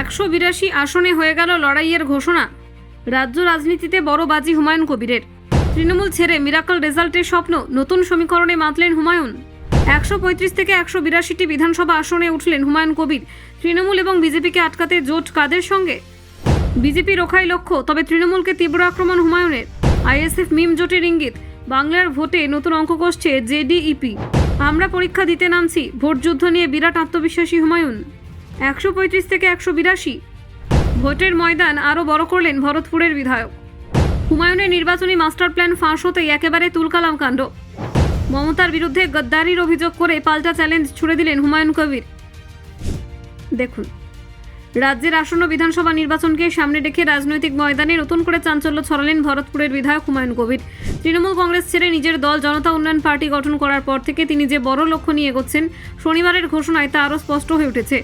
একশো বিরাশি আসনে হয়ে গেল লড়াইয়ের ঘোষণা। রাজ্য রাজনীতিতে বড় বাজি হুমায়ুন কবিরের। তৃণমূল ছেড়ে মিরাকল রেজাল্টের স্বপ্ন, নতুন সমীকরণে মাতলেন হুমায়ুন। একশো পঁয়ত্রিশ থেকে একশো বিরাশিটি বিধানসভা আসনে উঠলেন হুমায়ুন কবির। তৃণমূল এবং বিজেপিকে আটকাতে জোট কাদের সঙ্গে? বিজেপি রোখাই লক্ষ্য, তবে তৃণমূলকে তীব্র আক্রমণ হুমায়ুনের। আইএসএফ মিম জোটের ইঙ্গিত, বাংলার ভোটে নতুন অঙ্ক কষছে জেডিইপি। আমরা পরীক্ষা দিতে নামছি, ভোট যুদ্ধ নিয়ে বিরাট আত্মবিশ্বাসী হুমায়ুন। একশো পঁয়ত্রিশ থেকে একশো বিরাশি। ভোটের ময়দান আরও বড় করলেন ভরতপুরের বিধায়ক। হুমায়ুনের নির্বাচনী মাস্টার প্ল্যান ফাঁস হতেই একেবারে তুলকালাম কাণ্ড। মমতার বিরুদ্ধে গদ্দারির অভিযোগ করে পাল্টা চ্যালেঞ্জ ছুড়ে দিলেন হুমায়ুন কবির। দেখুন, রাজ্যের আসন্ন বিধানসভা নির্বাচনকে সামনে রেখে রাজনৈতিক ময়দানে নতুন করে চাঞ্চল্য ছড়ালেন ভরতপুরের বিধায়ক হুমায়ুন কবির। তৃণমূল কংগ্রেস ছেড়ে নিজের দল জনতা উন্নয়ন পার্টি গঠন করার পর থেকে তিনি যে বড় লক্ষ্য নিয়ে এগোচ্ছেন, শনিবারের ঘোষণায় তা আরও স্পষ্ট হয়ে উঠেছে।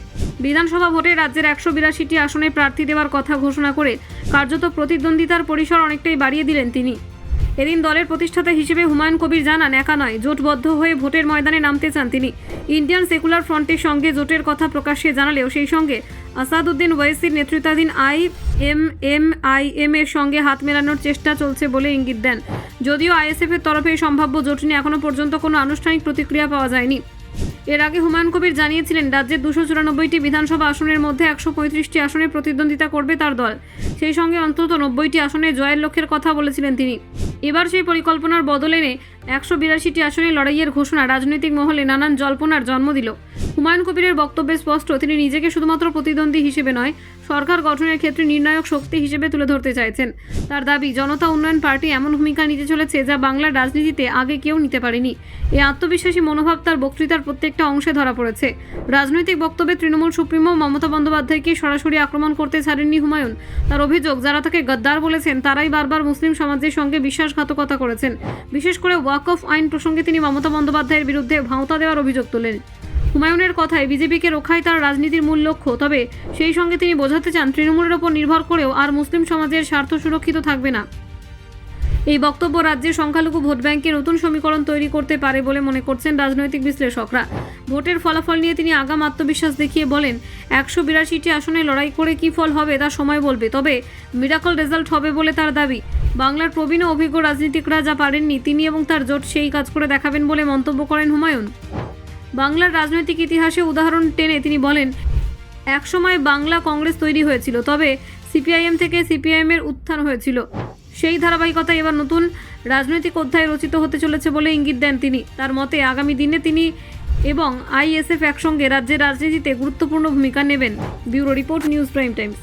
বিধানসভা ভোটে রাজ্যের একশো বিরাশিটি আসনে প্রার্থী দেওয়ার কথা ঘোষণা করে কার্যত প্রতিদ্বন্দ্বিতার পরিসর অনেকটাই বাড়িয়ে দিলেন তিনি। এদিন দলের প্রতিষ্ঠাতা হিসেবে হুমায়ুন কবির জানান, একা নয়, জোটবদ্ধ হয়ে ভোটের ময়দানে নামতে চান তিনি। ইন্ডিয়ান সেকুলার ফ্রন্টের সঙ্গে জোটের কথা প্রকাশ্যে জানালেও সেই সঙ্গে আসাদুদ্দিন ওয়েসির নেতৃত্বাধীন I M M I M এর সঙ্গে হাত মেলানোর চেষ্টা চলছে বলে ইঙ্গিত দেন। যদিও আইএসএফ এর তরফে সম্ভাব্য জোট নিয়ে এখনও পর্যন্ত কোনো আনুষ্ঠানিক প্রতিক্রিয়া পাওয়া যায়নি। এর আগে হুমায়ুন কবির জানিয়েছিলেন রাজ্যের দুশো চুরানব্বইটি বিধানসভা আসনের মধ্যে একশো পঁয়ত্রিশটি আসনে প্রতিদ্বন্দ্বিতা করবে তার দল। সেই সঙ্গে অন্তত নব্বইটি আসনে জয়ের লক্ষ্যের কথা বলেছিলেন তিনি। এবার সেই পরিকল্পনার বদল এনে একশো বিরাশিটি আসনে লড়াইয়ের ঘোষণা রাজনৈতিক মহলে নানান জল্পনার জন্ম দিল। হুমায়ুন কবিরের বক্তব্যে স্পষ্ট, তিনি নিজেকে শুধুমাত্র প্রতিদ্বন্দ্বী হিসেবে নয়, সরকার গঠনের ক্ষেত্রে নির্ণায়ক শক্তি হিসেবে তুলে ধরতে চাইছেন। তার দাবি, জনতা উন্নয়ন পার্টি এমন ভূমিকা নিতে চলেছে যা বাংলার রাজনীতিতে আগে কেউ নিতে পারেনি। এই আত্মবিশ্বাসী মনোভাব তার বক্তৃতার প্রত্যেকটা অংশে ধরা পড়েছে। রাজনৈতিক বক্তব্যে তৃণমূল সুপ্রিমো মমতা বন্দ্যোপাধ্যায়কে সরাসরি আক্রমণ করতে ছাড়েননি হুমায়ুন। তার অভিযোগ, যারা তাকে গদ্দার বলেছেন, তারাই বারবার মুসলিম সমাজের সঙ্গে বিশ্বাসঘাতকতা করেছেন। বিশেষ করে ওয়াক অফ আইন প্রসঙ্গে তিনি মমতা বন্দ্যোপাধ্যায়ের বিরুদ্ধে ভাঁওতা দেওয়ার অভিযোগ তোলেন। হুমায়ুনের কথায় বিজেপিকে রক্ষাই তার রাজনীতির মূল লক্ষ্য। তবে সেই সঙ্গে তিনি বোঝাতে চান, তৃণমূলের ওপর নির্ভর করেও আর মুসলিম সমাজের স্বার্থ সুরক্ষিত থাকবে না। এই বক্তব্য রাজ্যের সংখ্যালঘু ভোট ব্যাংকে নতুন সমীকরণ তৈরি করতে পারে বলে মনে করছেন রাজনৈতিক বিশ্লেষকরা। ভোটের ফলাফল নিয়ে তিনি আগাম আত্মবিশ্বাস দেখিয়ে বলেন, একশো বিরাশিটি আসনে লড়াই করে কি ফল হবে তা সময় বলবে, তবে মিরাকল রেজাল্ট হবে বলে তার দাবি। বাংলার প্রবীণ ও অভিজ্ঞ রাজনীতিকরা যা পারেননি, তিনি এবং তার জোট সেই কাজ করে দেখাবেন বলে মন্তব্য করেন হুমায়ুন। বাংলার রাজনৈতিক ইতিহাসে উদাহরণ টেনে তিনি বলেন, একসময় বাংলা কংগ্রেস তৈরি হয়েছিল, তবে সিপিআইএম থেকে সিপিআইএমের উত্থান হয়েছিল। সেই ধারাবাহিকতায় এবার নতুন রাজনৈতিক অধ্যায় রচিত হতে চলেছে বলে ইঙ্গিত দেন তিনি। তার মতে, আগামী দিনে তিনি এবং আইএসএফ একসঙ্গে রাজ্যের রাজনীতিতে গুরুত্বপূর্ণ ভূমিকা নেবেন। Bureau report, news prime times.